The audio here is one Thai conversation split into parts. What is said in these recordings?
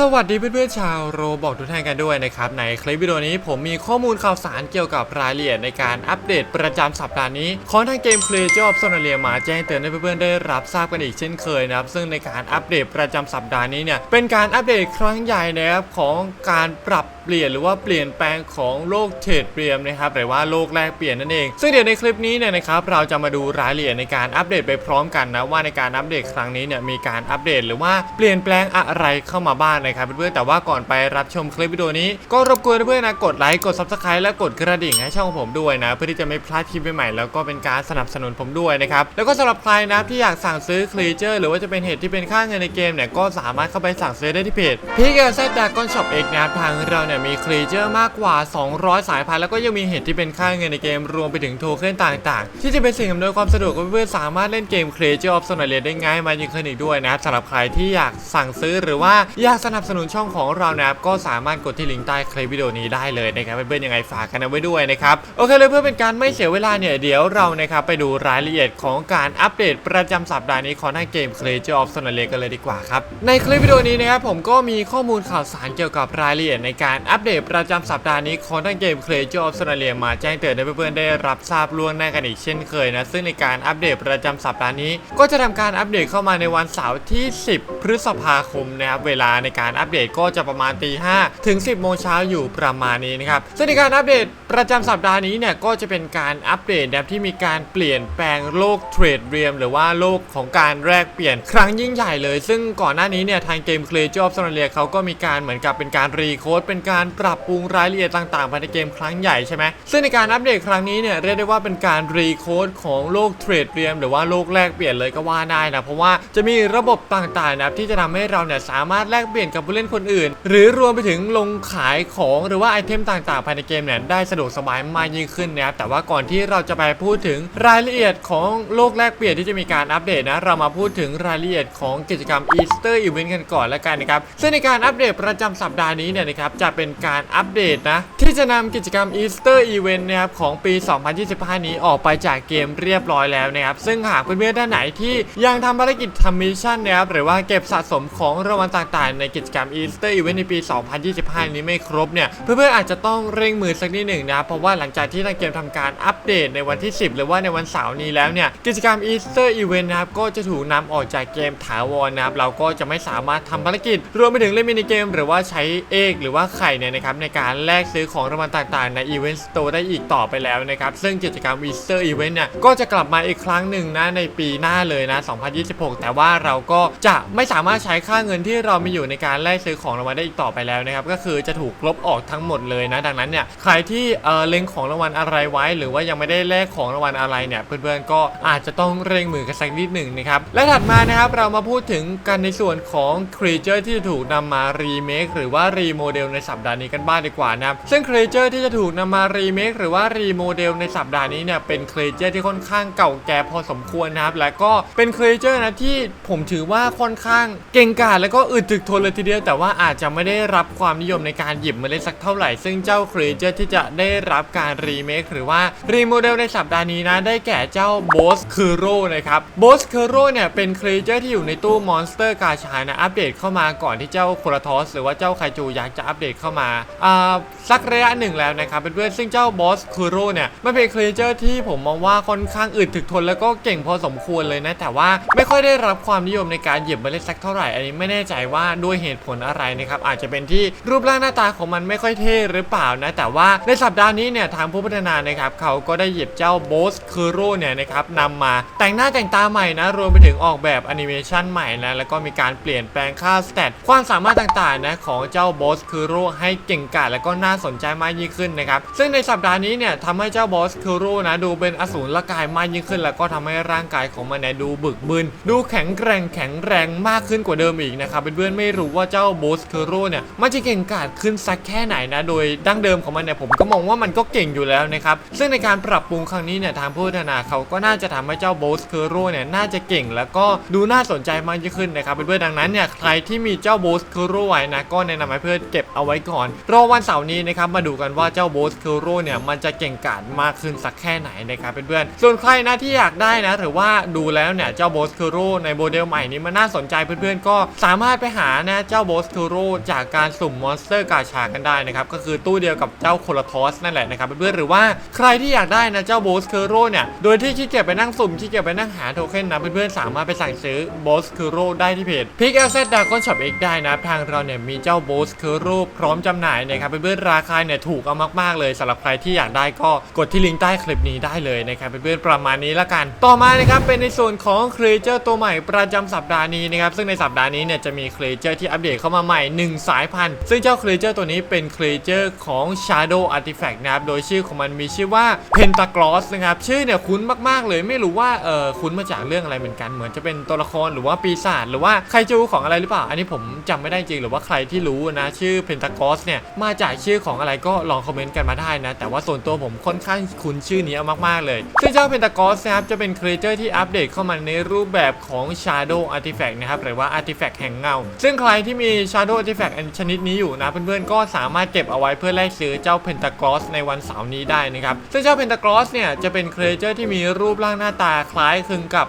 สวัสดีเพื่อนๆชาวโรบอกทุกท่านกันด้วยนะครับ ในคลิปวิดีโอนี้ผมมีข้อมูลข่าวสารเกี่ยวกับรายละเอียดในการอัปเดตประจำสัปดาห์นี้ของทางเกม Play Job โซนาเลียมาแจ้งเตือนให้เพื่อนๆได้รับทราบกันอีกเช่นเคยนะครับ ซึ่งในการอัปเดตประจำสัปดาห์นี้เนี่ยเป็นการอัปเดตครั้งใหญ่นะครับของการปรับเปลี่ยนหรือว่าเปลี่ยนแปลงของโลกเทรดเรียมนะครับหรือว่าโลกแลกเปลี่ยนนั่นเอง ซึ่งเดี๋ยวในคลิปนี้เนี่ยนะครับเราจะมาดูรายละเอียดในการอัปเดตไปพร้อมกันนะว่าในการอัปเดตครั้งนี้เนี่ยมีการอัปเดตหรือว่าเปลี่ยนแปลงอะไรเข้ามาบ้างนะครับเพื่อนๆแต่ว่าก่อนไปรับชมคลิปวิดีโอนี้ก็รบกวนเพื่อนๆนะกดไลค์กด subscribe และกดกระดิ่งให้ช่องผมด้วยนะ เพื่อที่จะไม่พลาดคลิปใหม่ๆแล้วก็เป็นการสนับสนุนผมด้วยนะครับแล้วก็สำหรับใครนะที่อยากสั่งซื้อคลีเจอร์หรือว่าจะเป็นเหตุที่เป็นค่าเงินในเกมเนี่ยก็สามารถเข้าไปสั่งซื้อได้ที่เพจพีเกอร์เซตดากอนช็อปเอกนะทางเราเนี่ยมีคลีเจอร์มากกว่า 200 สายพันธุ์แล้วก็ยังมีเหตุที่เป็นค่าเงินในเกมรวมไปถึงโทเค็นต่างๆ ที่จะเป็นสิ่งอำนวยความสะดวกเพื่อนๆสามารถเล่นเกม Creature of Sonalia ได้ง่ายมายิ่งขึ้นอีกด้วยนะสำหรับใครที่อยากสั่งซื้อหรือว่าอยากสนับสนุนช่องของเรานะครับก็สามารถกดที่ลิงก์ใต้คลิปวิดีโอนี้ได้เลยนะครับเพื่อนๆยังไงฝากกันเอาไว้ด้วยนะครับโอเคเลยเพื่อเป็นการไม่เสียเวลาเนี่ยเดี๋ยวเรานะครับไปดูรายละเอียดของการอัปเดตประจำสัปดาห์นี้ของทางเกม Creature of Sonalia กันเลยดีกว่าครับในคลิปวิดีโอนี้นะครับผมก็มีข้อมูลข่าวสารเกี่ยวกับรายละเอียดในการอัปเดตประจำสัปดาห์นี้ของทางเกม Creature of Sonalia มาแจ้งเตือนให้เพื่อนๆได้รับทราบล่วงหน้ากันอีกเช่นเคยนะซึ่งในการอัปเดตประจำสัปดาห์นี้ ก็จะทำการอัปเดตเข้ามาในวันเสาร์ที่ 10 พฤษภาคมนะครับเวลาในการการอัปเดตก็จะประมาณตี5ถึง 10 โมงเช้าอยู่ประมาณนี้นะครับซึ่งในการอัปเดตประจำสัปดาห์นี้เนี่ยก็จะเป็นการอัปเดตนะครับที่มีการเปลี่ยนแปลงโลกเทรดเรียมหรือว่าโลกของการแลกเปลี่ยนครั้งยิ่งใหญ่เลย ซึ่งก่อนหน้านี้เนี่ยทางเกม Creature of Sonalia เขาก็มีการเหมือนกับเป็นการรีโคดเป็นการปรับปรุงรายละเอียดต่างๆภายในเกมครั้งใหญ่ใช่ไหมซึ่งในการอัปเดตครั้งนี้เนี่ยเรียกได้ว่าเป็นการรีโคดของโลกเทรดเรียมหรือว่าโลกแลกเปลี่ยนเลยก็ว่าได้นะเพราะว่าจะมีระบบต่างๆนะที่จะทำให้เราเนี่ยสามารถแลกเปลี่ยนกับผู้เล่นคนอื่น หรือรวมไปถึงลงขายของหรือว่าไอเทมต่างๆ ภายในเกมเนี่ยได้สะดวกสบายมากยิ่งขึ้นนะครับแต่ว่าก่อนที่เราจะไปพูดถึงรายละเอียดของโลกแลกเปลี่ยนที่จะมีการอัปเดตนะเรามาพูดถึงรายละเอียดของกิจกรรม Easter Event กันก่อนแล้วกันนะครับซึ่งในการอัปเดตประจำสัปดาห์นี้เนี่ยนะครับจะเป็นการอัปเดตนะที่จะนำกิจกรรม Easter Event นะครับของปี 2025 นี้ออกไปจากเกมเรียบร้อยแล้วนะครับ ซึ่งหากเพื่อนๆท่านไหนที่ยังทำภารกิจทำมิชชั่นนะครับหรือว่าเก็บสะสมของรางวัลต่างๆ ในกิจกรรม Easter Event ในปี 2025 นี้ไม่ครบเนี่ย เพื่อนๆอาจจะต้องเร่งมือสักนิดหนึ่งนะเพราะว่าหลังจากที่ทางเกมทำการอัปเดตในวันที่ 10 หรือว่าในวันเสาร์นี้แล้วเนี่ยกิจกรรม Easter Event นะครับก็จะถูกนำออกจากเกมถาวรนะครับเราก็จะไม่สามารถทำภารกิจ รวมไปถึงเล่นมินิเกม หรือว่าใช้เอกหรือว่าไข่เนี่ยนะครับในการแลกซื้อของรางวัลต่างๆ ใน Event Store ได้อีกต่อไปแล้วนะครับ ซึ่งกิจกรรม Easter Event เนี่ย ก็จะกลับมาอีกครั้งหนึ่งนะในปีหน้าเลยนะ 2026 แต่ว่าเราก็จะไม่สามารถใช้ค่าเงินที่เรามีอยู่ในการแลกซื้อของรางวัลได้อีกต่อไปแล้วนะครับ ก็คือจะถูกลบออกทั้งหมดเลยนะ ดังนั้นเนี่ย ใครที่เออเล็งของรางวัลอะไรไว้ หรือว่ายังไม่ได้แลกของรางวัลอะไรเนี่ย เพื่อนๆ ก็อาจจะต้องเร่งมือกันสักนิดหนึ่งนะครับ และถัดมานะครับ เรามาพูดถึงกันในส่วนของ Creature ที่ถูกนำมารีเมคหรือว่ารีโมเดลในสัปดาห์นี้กันบ้างดีกว่านะครับซึ่ง Creature ที่จะถูกนำมารีเมคหรือว่ารีโมเดลในสัปดาห์นี้เนี่ยเป็น Creature ที่ค่อนข้างเก่าแก่พอสมควรนะครับ และก็เป็น Creature นะที่ผมถือว่าค่อนข้างเก่งกาจแล้วก็อึดถึกทนเลยทีเดียว แต่ว่าอาจจะไม่ได้รับความนิยมในการหยิบมาเล่นสักเท่าไหร่ ซึ่งเจ้า Creature ที่จะได้รับการรีเมคหรือว่ารีโมเดลในสัปดาห์นี้นะได้แก่เจ้า Boss k u r o นะครับ Boss k u r o เนี่ยเป็น Creature ที่อยู่ในตู้ Monster กาชานะอัปเดตเข้ามาก่อนที่เจ้าโครทอสหรือว่าเจ้าไคจูยักษ์จะอัปเดตเข้ามาอ่าสักระยะหนึ่งแล้วนะครับเพื่อนๆซึ่งเจ้า Boss k u r o เนี่ยมันเป็น Creature ที่ผมมองว่าค่อนข้างอึดถึกทนแล้วก็เก่งพอสมควรเลยนะ แต่ว่าไม่ค่อยได้รับความนิยมในการหยิบมาเล่นสักเท่าไหร่อันนี้ไม่แน่ใจว่าด้วยเหตุผลอะไรนะครับอาจจะเป็นที่รูปร่างหน้าตาของมันไม่ค่อยเท่หรือเปล่านะ แต่ว่าในสัปดาห์นี้เนี่ยทางผู้พัฒนานะครับเขาก็ได้หยิบเจ้า Boss k u r o เนี่ยนะครับนำมาแต่งหน้าแต่งตาใหม่นะรวมไปถึงออกแบบแอนิเมชันใหม่นะแล้วก็มีการเปลี่ยนแปลงค่าสเตตความสามารถต่างๆนะของเจ้า Boss k u r o ให้เก่งกาจแล้วก็น่าสนใจจมากยิ่งขึ้นนะครับ ซึ่งในสัปดาห์นี้เนี่ยทำให้เจ้า Boss k u r o นะดูเป็นอสูรละกายมากยิ่งขึ้น แล้วก็ทำให้ร่างกายของมันเนี่ยดูบึกบึน ดูแข็งแกร่งแข็งแรงมากขึ้นกว่าเดิมอีกนะครับเพื่อนๆไม่รู้ว่าเจ้า Boss k u r o เนี่ยมันจะเก่งกาจขึ้นสักแค่ไหนนะโดยดั้งเดิมของมันเนี่ยผมก็มองว่ามันก็เก่งอยู่แล้วนะครับซึ่งในการปรับปรุงครั้งนี้เนี่ยทางผู้พัฒนาเขาก็น่าจะทำให้เจ้า Boss k u r o เนี่ยน่าจะเก่ง แล้วก็ดูน่าสนใจมากยิ่งขึ้นนะครับเพื่อนๆดังนั้นเนี่ยใครที่มีเจ้า Boss k u r o ไว้นะก็แนะนำให้เพื่อนเก็บเอาไว้ก่อน รอวันเสาร์นี้นะครับมาดูกันว่าเจ้า Boss k u r o เนี่ยมันจะเก่งกาจมากขึ้นสักแค่ไหนนะครับเพื่อนๆส่วนใครนะที่อยากได้นะหรือว่าดูแล้วเนี่ยเจ้า Boss k u r o ในโมเดลใหม่นี้มันน่าสนใจเพื่อนๆก็สามารถไปหานะเจ้าโบสคูโร่จากการสุ่มมอนสเตอร์กาชากันได้นะครับก็คือตู้เดียวกับเจ้าโคลทอสนั่นแหละนะครับเพื่อนๆหรือว่าใครที่อยากได้นะเจ้าโบสคูโร่เนี่ยโดยที่ขี้เกียจไปนั่งสุ่มขี้เกียจไปนั่งหาโทเค็นนะเพื่อนๆสามารถไปสั่งซื้อโบสคูโร่ได้ที่เพจพิกเอลเซดดากอนช็อปเอกได้นะทางเราเนี่ยมีเจ้าโบสคูโรพร้อมจำหน่ายนะครับเพื่อนๆราคาเนี่ยถูกเอามากๆเลยสำหรับใครที่อยากได้ก็กดที่ลิงก์ใต้คลิปนี้ได้เลยนะครับเพื่อนๆประมาณนี้ละกัน ต่อมานะครับเป็นในส่วนของครีเจอร์ตัวใหม่ประจำสัปดาห์นี้นะครับซึ่งในสัปดาห์นี้เนี่ยจะมีครีเจอร์ที่อัปเดตเข้ามาใหม่ 1 สายพันธุ์ ซึ่งเจ้าครีเจอร์ตัวนี้เป็นครีเจอร์ของ Shadow Artifact นะครับโดยชื่อของมันมีชื่อว่า Pentagloss นะครับชื่อเนี่ยคุ้นมากๆเลยไม่รู้ว่าเออคุ้นมาจากเรื่องอะไรเหมือนกันเหมือนจะเป็นตัวละครหรือว่าปีศาจหรือว่าใครจูของอะไรหรือเปล่า อันนี้ผมจำไม่ได้จริงหรือว่าใครที่รู้นะชื่อ Pentagloss เนี่ยมาจากชื่อของอะไรก็ลองคอมเมนต์กันมาได้นะ แต่ว่าส่วนตัวผมค่อนข้างคุ้นชื่อนี้เอามากๆเลย ซึ่งเจ้า Pentagloss นะครับจะเป็นครีเจอร์ที่อัปเดตเข้ามาในรูปแบบของ Shadow Artifact นะครับหรือว่า Artifact แห่งเงา ซึ่งใครที่มี Shadow Artifact อันชนิดนี้อยู่นะเพื่อนๆก็สามารถเก็บเอาไว้เพื่อแลกซื้อเจ้า Pentagloss ในวันเสาร์นี้ได้นะครับซึ่งเจ้า Pentagloss เนี่ยจะเป็นครีเจอร์ที่มีรูปร่างหน้าตาคล้ายคลึงกับ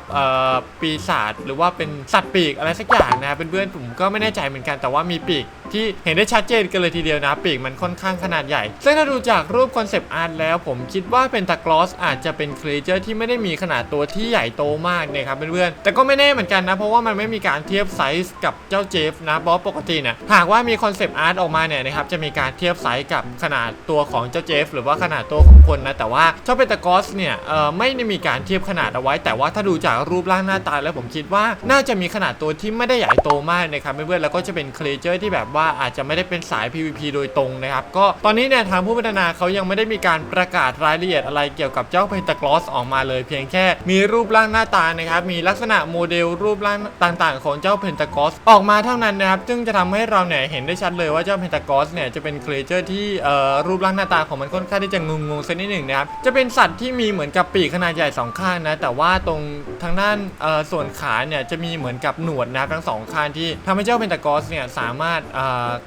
ปีศาจหรือว่าเป็นสัตว์ปีกอะไรสักอย่างนะเพื่อนๆผมก็ไม่แน่ใจเหมือนกันแต่ว่ามีปีก ที่เห็นได้ชัดเจนกันเลยทีเดียวนะปีกมันค่อนข้างขนาดใหญ่ ซึ่งถ้าดูจากรูปคอนเซปต์อาร์ตแล้วผมคิดว่าเป็นตากลอสอาจจะเป็นครีเจอร์ที่ไม่ได้มีขนาดตัวที่ใหญ่โตมากนะครับเพื่อนๆแต่ก็ไม่แน่เหมือนกันนะ เพราะว่ามันไม่มีการเทียบไซส์กับเจ้าเจฟนะเพราะปกติเนี่ยหากว่ามีคอนเซปต์อาร์ตออกมาเนี่ยนะครับจะมีการเทียบไซส์กับขนาดตัวของเจ้าเจฟหรือว่าขนาดตัวของคนนะแต่ว่าเจ้าเป็นตากอสเนี่ยเอ่อไม่ได้มีการเทียบขนาดเอาไว้ แต่ว่าถ้าดูจากรูปร่างหน้าตาแล้วผมคิดว่าน่าจะมีขนาดตัวที่ไม่ได้ใหญ่โตมากนะครับเพื่อนๆแล้วก็จะเป็นครีเจอร์ที่แบบว่าอาจจะไม่ได้เป็นสาย PVP โดยตรงนะครับก็ตอนนี้เนี่ยทางผู้พัฒนาเขายังไม่ได้มีการประกาศรายละเอียดอะไรเกี่ยวกับเจ้าเพนตากลอสออกมาเลย เพียงแค่มีรูปร่างหน้าตานะครับมีลักษณะโมเดลรูปร่างต่างๆ ของเจ้าเพนตากลอสออกมาเท่านั้นนะครับซึ่งจะทำให้เราเนี่ยเห็นได้ชัดเลยว่าเจ้าเพนตากลอสเนี่ยจะเป็นครีเจอร์ที่รูปร่างหน้าตาของมันค่อนข้างที่จะงงๆสักนิดหนึ่งนะครับจะเป็นสัตว์ที่มีเหมือนกับปีกขนาดใหญ่สองข้างนะแต่ว่าตรงทางด้านส่วนขาเนี่ยจะมีเหมือนกับหนวดนะครับทั้งสองข้างที่ทำให้เจ้าเพนตากลอสเนี่ยสามารถ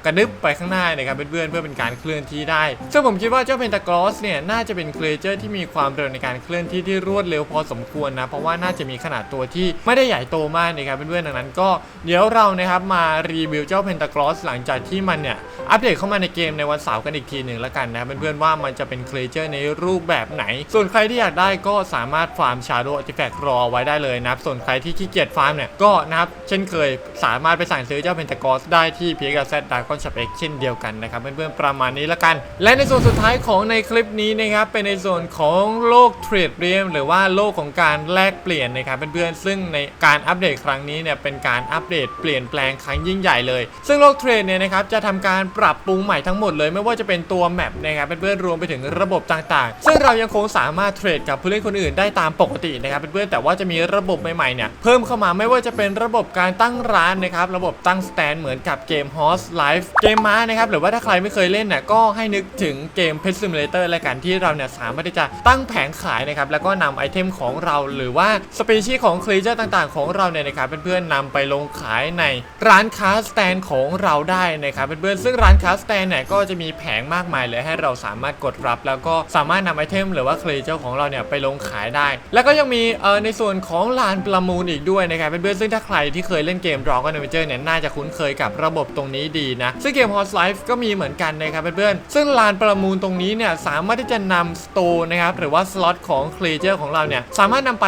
กระดึบไปข้างหน้านะครับเพื่อนๆเพื่อเป็นการเคลื่อนที่ได้ ซึ่งผมคิดว่าเจ้าเพนตากลอสเนี่ยน่าจะเป็นครีเจอร์ที่มีความเร็วในการเคลื่อนที่ที่รวดเร็วพอสมควรนะเพราะว่าน่าจะมีขนาดตัวที่ไม่ได้ใหญ่โตมากนะครับเพื่อนๆดังนั้นก็เดี๋ยวเรานะครับมารีวิวเจ้าเพนตากลอสหลังจากที่มันเนี่ยอัปเดตเข้ามาในเกมในวันเสาร์กันอีกทีหนึ่งแล้วกันนะครับเพื่อนๆว่ามันจะเป็นครีเจอร์ในรูปแบบไหน ส่วนใครที่อยากได้ก็สามารถฟาร์มชาโดว์อาร์ติแฟกต์รอไว้ได้เลยนะครับส่วนใครที่ขี้เกียจฟาร์มเนี่ยก็นะครับเช่นเคยสามารถไปสั่งซื้อเจ้าเพนตากลอสได้ที่พีกาเซดากอนช็อปเอ็กเช่นเดียวกันนะครับเพื่อนๆประมาณนี้ละกัน และในส่วนสุดท้ายของในคลิปนี้นะครับเป็นในส่วนของโลกเทรดเรียมหรือว่าโลกของการแลกเปลี่ยนนะครับเพื่อนๆซึ่งในการอัปเดตครั้งนี้เนี่ยเป็นการอัปเดตเปลี่ยนแปลงครั้งยิ่งใหญ่เลย ซึ่งโลกเทรดเนี่ยนะครับจะทำการปรับปรุงใหม่ทั้งหมดเลยไม่ว่าจะเป็นตัวแมปนะครับเพื่อนๆรวมไปถึงระบบต่างๆ ซึ่งเรายังคงสามารถเทรดกับผู้เล่นคนอื่นได้ตามปกตินะครับเพื่อนๆแต่ว่าจะมีระบบใหม่ๆเนี่ยเพิ่มเข้ามาไม่ว่าจะเป็นระบบการตั้งร้านนะครับระบบตั้งสแตนเหมือนกับเกม Horse Life เกมม้านะครับหรือว่าถ้าใครไม่เคยเล่นเนี่ยก็ให้นึกถึงเกม Pet Simulator และกันที่เราเนี่ยสามารถที่จะตั้งแผงขายนะครับแล้วก็นำไอเทมของเราหรือว่าสปีชีส์ของครีเจอร์ต่างๆ ของเราเนี่ยนะครับเพื่อนๆนำไปลงขายในร้านค้าสแตนของเราได้นะครับเพื่อนๆซึ่งร้านค้าสแตนเนี่ยก็จะมีแผงมากมายเลยให้เราสามารถกดรับ แล้วก็สามารถนำไอเทม หรือว่าครีเจอร์ของเราเนี่ยไปลงขายได้ แล้วก็ยังมีเอ่อในส่วนของลานประมูลอีกด้วยนะครับเพื่อนๆซึ่งถ้าใครที่เคยเล่นเกม Draw กันเจอร์เนี่ยน่าจะคุ้นเคยกับระบบตรงนี้ดีนะ ซึ่งเกม Horse Life ก็มีเหมือนกันนะครับเพื่อนๆซึ่งลานประมูลตรงนี้เนี่ยสามารถที่จะนำสโตร์นะครับหรือว่าสล็อตของครีเจอร์ของเราเนี่ยสามารถนำไป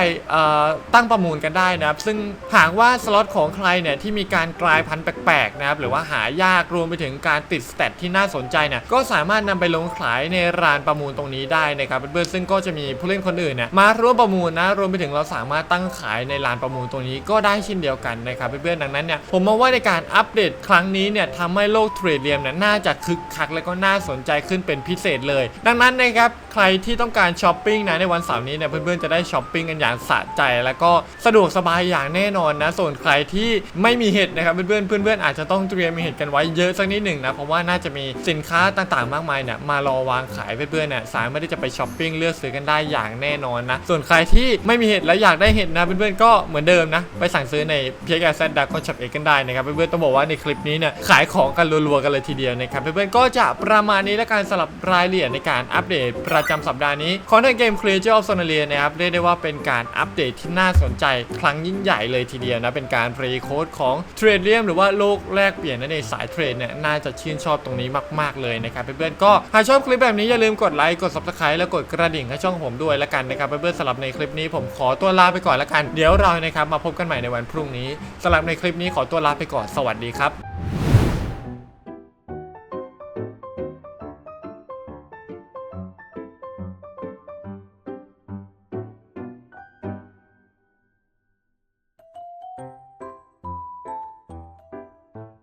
ตั้งประมูลกันได้นะครับซึ่งหากว่าสล็อตของใครเนี่ยที่มีการกลายพันธุ์แปลกๆนะครับหรือว่าหายากรวมไปถึงการติดสเตตที่น่าสนใจเนี่ยก็สามารถนำไปลงขายในร้านประมูลตรงนี้ได้นะครับเพื่อนๆซึ่งก็จะมีผู้เล่นคนอื่นเนี่ยมาร่วมประมูลนะรวมไปถึงเราสามารถตั้งขายในร้านประมูลตรงนี้ก็ได้เช่นเดียวกันนะครับเพื่อนๆดังนั้นเนี่ยผมมองว่าในการอัปเดตครั้งนี้เนี่ยทำให้โลกเทรดเรียมเนี่ยน่าจะคึกคักและก็น่าสนใจขึ้นเป็นพิเศษเลย ดังนั้นนะครับใครที่ต้องการช้อปปิ้งนะในวันเสาร์นี้เนี่ยเพื่อนๆจะได้ช้อปปิ้งกันอย่างสะใจ แล้วก็สะดวกสบายอย่างแน่นอนนะส่วนใครที่ไม่มีเห็ดนะครับเพื่อนๆเพื่อนๆอาจจะต้องเตรียมมีเห็ดกันไว้เยอะสักนิดหนึ่งนะเพราะว่าน่าจะมีสินค้าต่างๆ มากมายเนี่ยมารอวางขายเพื่อนๆเนี่ยสามารถที่จะไปช้อปปิ้งเลือกซื้อกันได้อย่างแน่นอนนะส่วนใครที่ไม่มีเห็ดและอยากได้เห็ดนะเพื่อนๆก็เหมือนเดิมนะไปสั่งซื้อในเพียกแอสเซนดากอนช็อปเองกันได้นะครับเพื่อนๆต้องบอกว่าในคลิปนี้เนี่ยขายายของกันรัวๆกันเลยทีเดียวนะครับเพื่อนๆก็จะประมาณนี้และการสลับรายละเอียดในการอัปเดตประจำสัปดาห์นี้ของทางเกม Creature of Sonalia นะครับเรียกได้ว่าเป็นการอัปเดตที่น่าสนใจครั้งยิ่งใหญ่เลยทีเดียวนะเป็นการรีโค้ดของเทรดเลียมหรือว่าโลกแลกเปลี่ยนนั่นเองสายเทรดเนี่ยน่าจะชื่นชอบตรงนี้มาก ๆเลยนะครับเพื่อนๆก็หากชอบคลิปแบบนี้อย่าลืมกดไลค์กด subscribe แล้วกดกระดิ่งให้ช่องผมด้วยละกันนะครับเพื่อนๆสำหรับในคลิปนี้ผมขอตัวลาไปก่อนละกัน เดี๋ยวเรานะครับมาพบกันใหม่ในวันพรุ่งนี้สำหรับในคลิปนี้ขอตัวลาไปก่อนสวัสดีครับ